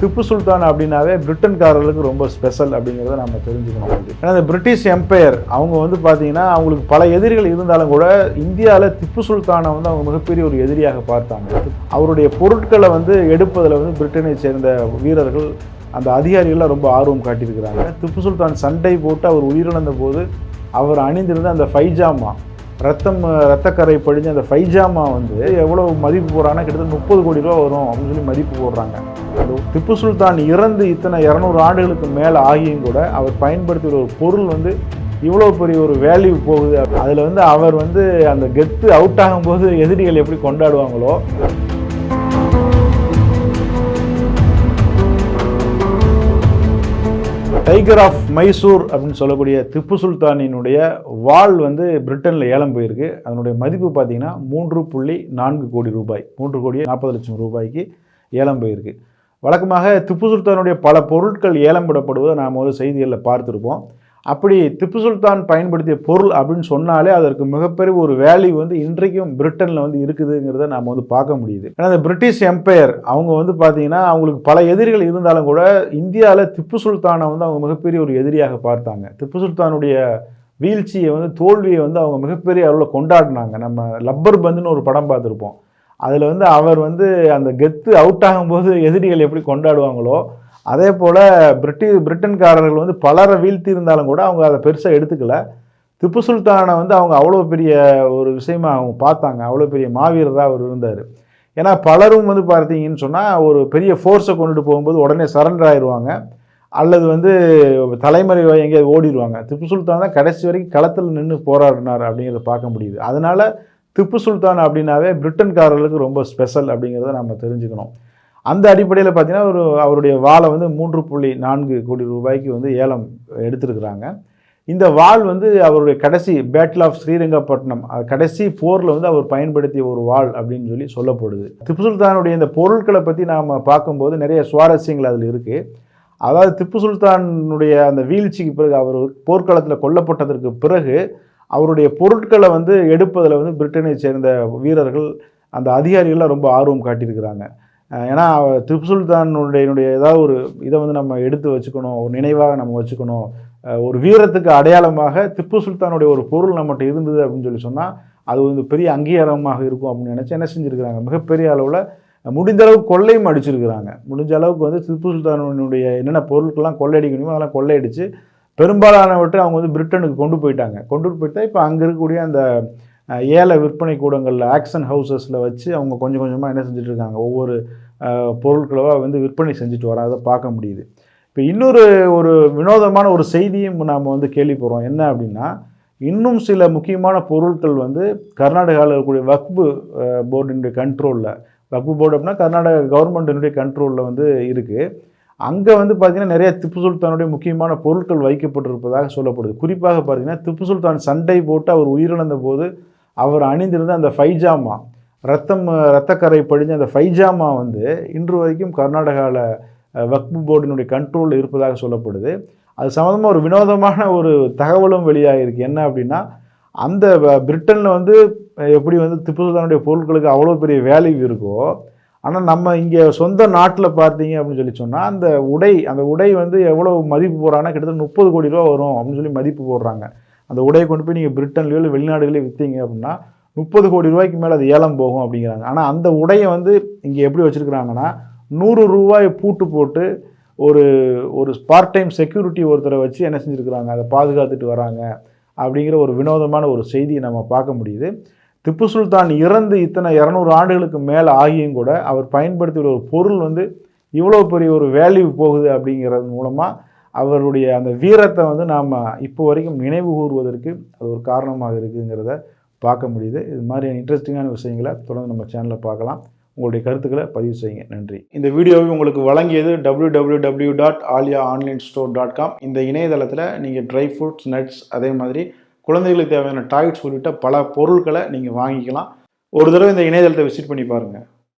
திப்பு சுல்தான் அப்படின்னாவே பிரிட்டன்காரர்களுக்கு ரொம்ப ஸ்பெஷல் அப்படிங்கிறத நம்ம தெரிஞ்சுக்கணும். ஏன்னா இந்த பிரிட்டிஷ் எம்பையர் அவங்க வந்து பார்த்தீங்கன்னா அவங்களுக்கு பல எதிரிகள் இருந்தாலும் கூட இந்தியாவில் திப்பு சுல்தானை வந்து அவங்க மிகப்பெரிய ஒரு எதிரியாக பார்த்தாங்க. அவருடைய பொருட்களை வந்து எடுப்பதில் வந்து பிரிட்டனை சேர்ந்த வீரர்கள் அந்த அதிகாரிகள்லாம் ரொம்ப ஆர்வம் காட்டியிருக்கிறாங்க. திப்பு சுல்தான் சண்டை போட்டு அவர் உயிரிழந்த போது அவர் அணிந்திருந்த அந்த ஃபைஜாமா ரத்தம் ரத்தக்கரை படிஞ்ச அந்த ஃபைஜாமா வந்து எவ்வளோ மதிப்பு போடுறாங்கன்னா கிட்டத்தட்ட முப்பது கோடி ரூபா வரும் அப்படின்னு சொல்லி மதிப்பு போடுறாங்க. அந்த திப்பு சுல்தான் இறந்து இத்தனை இரநூறு ஆண்டுகளுக்கு மேலே ஆகியும் கூட அவர் பயன்படுத்திய ஒரு பொருள் வந்து இவ்வளோ பெரிய ஒரு வேல்யூ போகுது. அதில் வந்து அவர் வந்து அந்த கெத்து அவுட் ஆகும்போது எதிரிகள் எப்படி கொண்டாடுவாங்களோ டைகர் ஆஃப் மைசூர் அப்படின்னு சொல்லக்கூடிய திப்பு சுல்தானினுடைய வால் வந்து பிரிட்டனில் ஏலம் போயிருக்கு. அதனுடைய மதிப்பு பார்த்தீங்கன்னா மூன்று புள்ளி நான்கு கோடி ரூபாய். மூன்று கோடி நாற்பது லட்சம் ரூபாய்க்கு ஏலம் போயிருக்கு. வழக்கமாக திப்பு சுல்தானுடைய பல பொருட்கள் ஏலம் விடப்படுவதை நாம் வந்து செய்திகளில் பார்த்துருப்போம். அப்படி திப்பு சுல்தான் பயன்படுத்திய பொருள் அப்படின்னு சொன்னாலே அதற்கு மிகப்பெரிய ஒரு வேல்யூ வந்து இன்றைக்கும் பிரிட்டனில் வந்து இருக்குதுங்கிறத நாம் வந்து பார்க்க முடியுது. ஏன்னா இந்த பிரிட்டிஷ் எம்பையர் அவங்க வந்து பார்த்தீங்கன்னா அவங்களுக்கு பல எதிரிகள் இருந்தாலும் கூட இந்தியாவில் திப்பு சுல்தானை வந்து அவங்க மிகப்பெரிய ஒரு எதிரியாக பார்த்தாங்க. திப்பு சுல்தானுடைய வீழ்ச்சியை வந்து தோல்வியை வந்து அவங்க மிகப்பெரிய அளவில் கொண்டாடினாங்க. நம்ம லப்பர் பந்துன்னு ஒரு படம் பார்த்துருப்போம். அதில் வந்து அவர் வந்து அந்த கெத்து அவுட் ஆகும்போது எதிரிகள் எப்படி கொண்டாடுவாங்களோ அதே போல் பிரிட்டி பிரிட்டன்காரர்கள் வந்து பலரை வீழ்த்தி இருந்தாலும் கூட அவங்க அதை பெருசாக எடுத்துக்கல. திப்பு சுல்தானை வந்து அவங்க அவ்வளோ பெரிய ஒரு விஷயமா அவங்க பார்த்தாங்க. அவ்வளோ பெரிய மாவீரராக அவர் இருந்தார். ஏன்னா பலரும் வந்து பார்த்தீங்கன்னு சொன்னால் ஒரு பெரிய ஃபோர்ஸை கொண்டுட்டு போகும்போது உடனே சரண்டர் ஆயிடுவாங்க அல்லது வந்து தலைமறை எங்கேயாவது ஓடிடுவாங்க திப்பு சுல்தான் தான் கடைசி வரைக்கும் களத்தில் நின்று போராடினார் அப்படிங்கிறத பார்க்க முடியுது. அதனால் திப்பு சுல்தான் அப்படின்னாவே பிரிட்டன்காரர்களுக்கு ரொம்ப ஸ்பெஷல் அப்படிங்கிறத நம்ம தெரிஞ்சுக்கணும். அந்த அடிப்படையில் பார்த்தீங்கன்னா ஒரு அவருடைய வாளை வந்து மூன்று புள்ளி நான்கு கோடி ரூபாய்க்கு வந்து ஏலம் எடுத்திருக்கிறாங்க. இந்த வாள் வந்து அவருடைய கடைசி பேட்டில் ஆஃப் ஸ்ரீரங்கப்பட்டினம் கடைசி போரில் வந்து அவர் பயன்படுத்திய ஒரு வாள் அப்படின்னு சொல்லி சொல்லப்படுது. திப்பு சுல்தானுடைய இந்த பொருட்களை பற்றி நாம் பார்க்கும்போது நிறைய சுவாரஸ்யங்கள் அதில் இருக்குது அதாவது திப்பு சுல்தானுடைய அந்த வீழ்ச்சிக்கு பிறகு அவர் போர்க்களத்தில் கொல்லப்பட்டதற்கு பிறகு அவருடைய பொருட்களை வந்து எடுப்பதில் வந்து பிரிட்டனை சேர்ந்த வீரர்கள் அந்த அதிகாரிகள்லாம் ரொம்ப ஆர்வம் காட்டியிருக்கிறாங்க. ஏன்னா திப்பு சுல்தானுடைய ஏதாவது ஒரு இதை வந்து நம்ம எடுத்து வச்சுக்கணும் ஒரு நினைவாக நம்ம வச்சுக்கணும் ஒரு வீரத்துக்கு அடையாளமாக திப்பு சுல்தானுடைய ஒரு பொருள் நம்மகிட்ட இருந்தது அப்படின்னு சொல்லி சொன்னால் அது வந்து பெரிய அங்கீகாரமாக இருக்கும் அப்படின்னு நினச்சி என்ன செஞ்சுருக்கிறாங்க? மிகப்பெரிய அளவில் முடிந்த அளவுக்கு கொள்ளையும் அடிச்சிருக்கிறாங்க முடிஞ்ச அளவுக்கு வந்து திப்பு சுல்தானுடைய என்னென்ன பொருட்கள்லாம் கொள்ளையடிக்கணுமோ அதெல்லாம் கொள்ளையடிச்சு பெரும்பாலானவற்றை அவங்க வந்து பிரிட்டனுக்கு கொண்டு போயிட்டாங்க. கொண்டு போயிட்டா இப்போ அங்கே இருக்கக்கூடிய அந்த ஏழை விற்பனை கூடங்களில் ஆக்ஷன் ஹவுசஸில் வச்சு அவங்க கொஞ்சம் கொஞ்சமாக என்ன செஞ்சுட்டு இருக்காங்க ஒவ்வொரு பொருட்களவாக வந்து விற்பனை செஞ்சுட்டு வர அதை பார்க்க முடியுது. இப்போ இன்னொரு ஒரு வினோதமான ஒரு செய்தியும் நாம் வந்து கேள்விப்படுறோம். என்ன அப்படின்னா இன்னும் சில முக்கியமான பொருட்கள் வந்து கர்நாடகாவில் இருக்கக்கூடிய வக்பு போர்டினுடைய கண்ட்ரோலில் வக்பு போர்டு அப்படின்னா கர்நாடகா கவர்மெண்ட்டினுடைய கண்ட்ரோலில் வந்து இருக்குது அங்கே வந்து பார்த்திங்கன்னா நிறைய திப்பு சுல்தானுடைய முக்கியமான பொருட்கள் வைக்கப்பட்டிருப்பதாக சொல்லப்படுது. குறிப்பாக பார்த்திங்கன்னா திப்பு சுல்தான் சண்டை போட்டு அவர் உயிரிழந்த போது அவர் அணிந்திருந்த அந்த ஃபைஜாமா ரத்தம் ரத்தக்கரை படிஞ்ச அந்த ஃபைஜாமா வந்து இன்று வரைக்கும் கர்நாடகாவில் வக்பு போர்டினுடைய கண்ட்ரோலில் இருப்பதாக சொல்லப்படுது. அது சம்மந்தமாக ஒரு வினோதமான ஒரு தகவலும் வெளியாகிருக்கு என்ன அப்படின்னா அந்த பிரிட்டனில் வந்து எப்படி வந்து திப்பு சுல்தானுடைய பொருட்களுக்கு அவ்வளோ பெரிய வேல்யூ இருக்கோ ஆனால் நம்ம இங்கே சொந்த நாட்டில் பார்த்தீங்க அப்படின்னு சொல்லி சொன்னால் அந்த உடை அந்த உடை வந்து எவ்வளோ மதிப்பு போடுறாங்கன்னா கிட்டத்தட்ட முப்பது கோடி ரூபா வரும் அப்படின்னு சொல்லி மதிப்பு போடுறாங்க. அந்த உடையை கொண்டு போய் நீங்கள் பிரிட்டன்லையோ இல்லை வெளிநாடுகளே விற்றீங்க அப்படின்னா முப்பது கோடி ரூபாய்க்கு மேலே அது ஏலம் போகும் அப்படிங்கிறாங்க. ஆனால் அந்த உடையை வந்து இங்கே எப்படி வச்சுருக்குறாங்கன்னா நூறு ரூபாய் பூட்டு போட்டு ஒரு ஒரு பார்ட் டைம் செக்யூரிட்டி ஒருத்தரை வச்சு என்ன செஞ்சுருக்குறாங்க? அதை பாதுகாத்துட்டு வராங்க அப்படிங்கிற ஒரு வினோதமான ஒரு செய்தியை நம்ம பார்க்க முடியுது. திப்பு சுல்தான் இறந்து இத்தனை இரநூறு ஆண்டுகளுக்கு மேலே ஆகியும் கூட அவர் பயன்படுத்தியுள்ள ஒரு பொருள் வந்து இவ்வளோ பெரிய ஒரு வேல்யூ போகுது அப்படிங்கிறது மூலமாக அவருடைய அந்த வீரத்தை வந்து நாம் இப்போ வரைக்கும் நினைவு கூறுவதற்கு அது ஒரு காரணமாக இருக்குங்கிறத பார்க்க முடியுது. இது மாதிரியான இன்ட்ரெஸ்டிங்கான விஷயங்களை தொடர்ந்து நம்ம சேனலில் பார்க்கலாம். உங்களுடைய கருத்துக்களை பதிவு செய்யுங்க. நன்றி. இந்த வீடியோவை உங்களுக்கு வழங்கியது W W W dot Aliya online store dot com இந்த இணையதளத்தில் நீங்கள் ட்ரை ஃப்ரூட்ஸ் நட்ஸ் அதே மாதிரி குழந்தைகளுக்கு தேவையான டாய்ஸ் உள்ளிட்ட பல பொருட்களை நீங்கள் வாங்கிக்கலாம். ஒரு தடவை இந்த இணையதளத்தை விசிட் பண்ணி பாருங்கள்